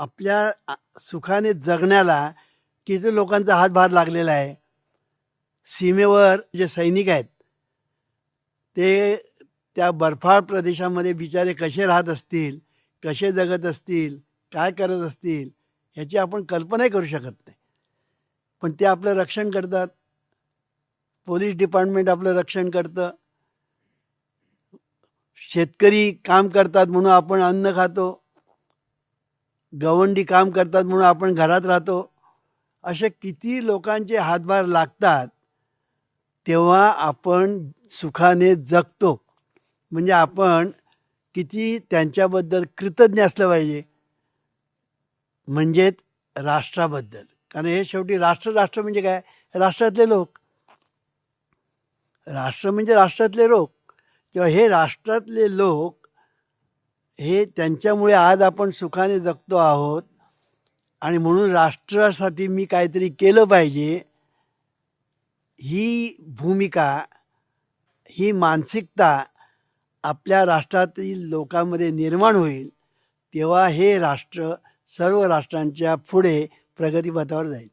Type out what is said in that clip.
आपल्या सुखाने जगण्याला किती लोकांचा हातभार लागलेला आहे. सीमेवर जे सैनिक आहेत ते त्या बर्फाळ प्रदेशामध्ये बिचारे कसे राहत असतील कसे जगत असतील काय करत असतील ह्याची आपण कल्पनाही करू शकत नाही. पण ते आपलं रक्षण करतात. पोलीस डिपार्टमेंट आपलं रक्षण करतं. शेतकरी काम करतात म्हणून आपण अन्न खातो. गवंडी काम करतात म्हणून आपण घरात राहतो. असे किती लोकांचे हातभार लागतात तेव्हा आपण सुखाने जगतो. म्हणजे आपण किती त्यांच्याबद्दल कृतज्ञ असलं पाहिजे. म्हणजेच राष्ट्राबद्दल. कारण हे शेवटी राष्ट्र राष्ट्र म्हणजे काय? राष्ट्रातले लोक. राष्ट्र म्हणजे राष्ट्रातले लोक. तेव्हा हे राष्ट्रातले लोक हे त्यांच्यामुळे आज आपण सुखाने जगतो आहोत. आणि म्हणून राष्ट्रासाठी मी काहीतरी केलं पाहिजे. ही भूमिका ही मानसिकता आपल्या राष्ट्रातील लोकांमध्ये निर्माण होईल तेव्हा हे राष्ट्र सर्व राष्ट्रांच्या पुढे प्रगतीपथावर जाईल.